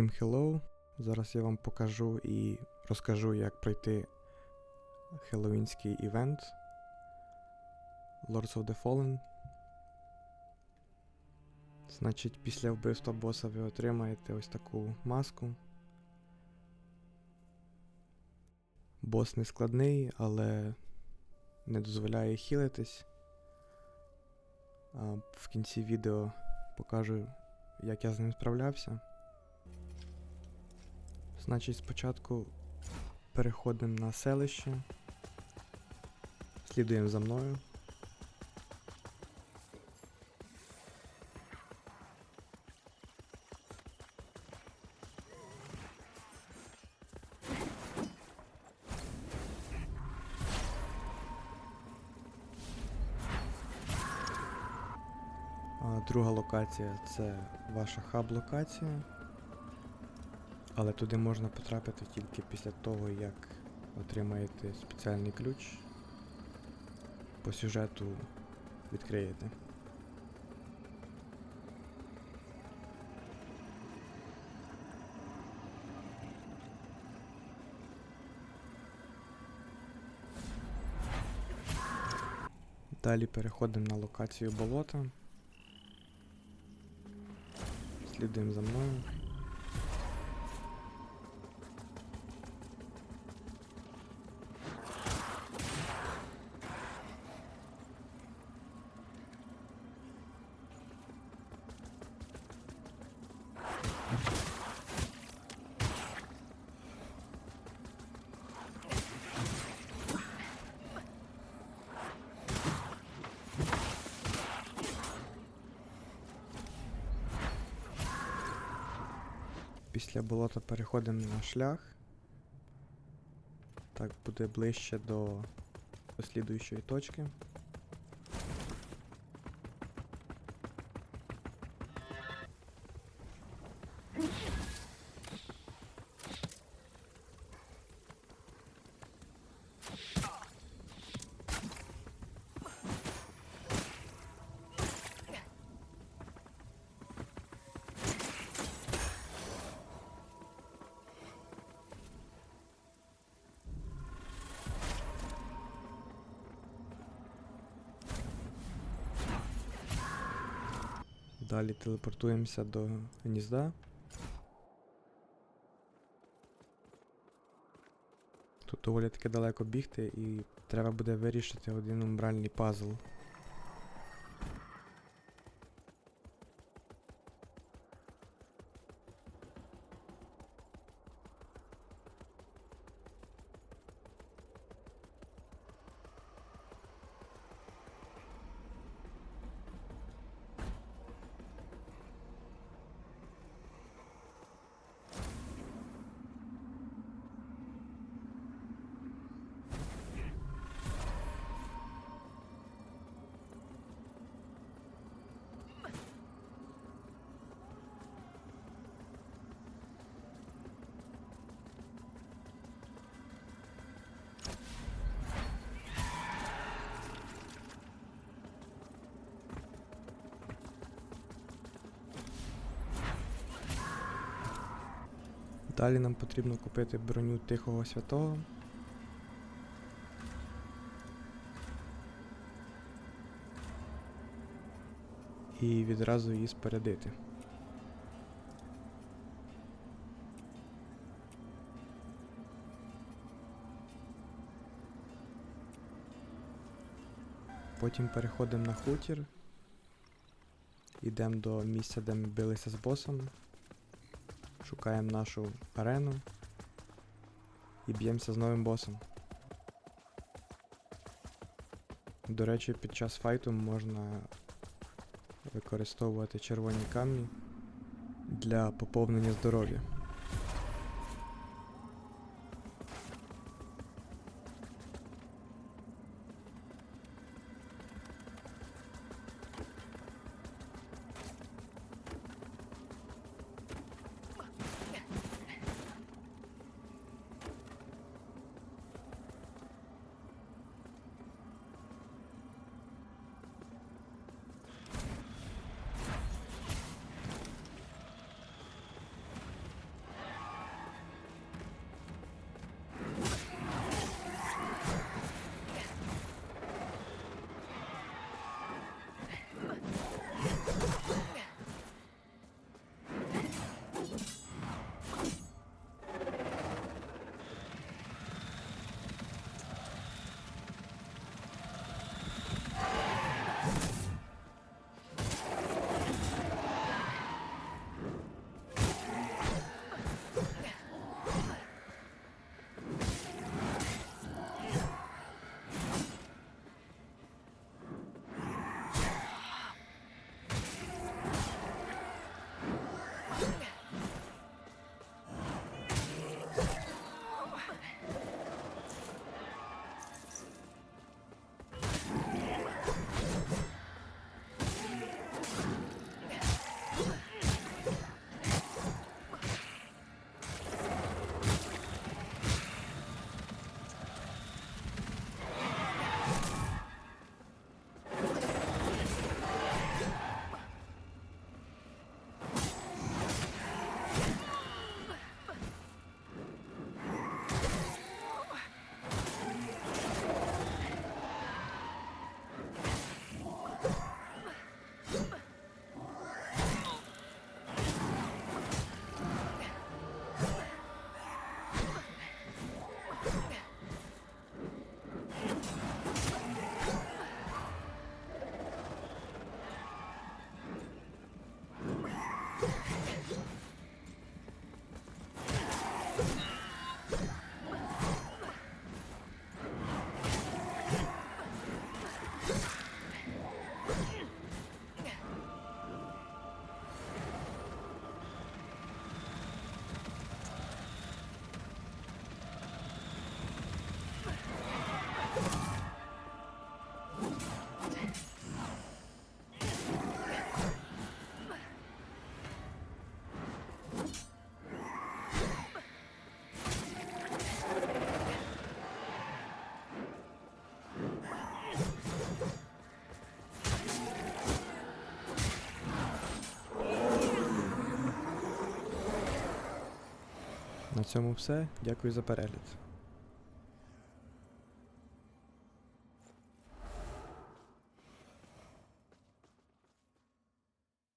Всім hello! Зараз я вам покажу і розкажу, як пройти хеллоуінський івент Lords of the Fallen. Значить, після вбивства боса ви отримаєте ось таку маску. Бос не складний, але не дозволяє хілитись. А в кінці відео покажу, як я з ним справлявся. Значить, спочатку переходимо на селище. Слідуємо за мною. Друга локація це ваша хаб-локація. Але туди можна потрапити тільки після того, як отримаєте спеціальний ключ. По сюжету відкриєте. Далі переходимо на локацію болота. Слідуємо за мною. Після болота переходимо на шлях. Так буде ближче до, до слідуючої точки. Далі телепортуємося до гнізда. Тут доволі таки далеко бігти і треба буде вирішити один умбральний пазл. Далі нам потрібно купити броню Тихого Святого. І відразу її спорядити. Потім переходимо на хутір. Йдемо до місця, де ми билися з босом. Шукаємо нашу арену і б'ємося з новим босом. До речі, під час файту можна використовувати червоні камні для поповнення здоров'я. На цьому все. Дякую за перегляд.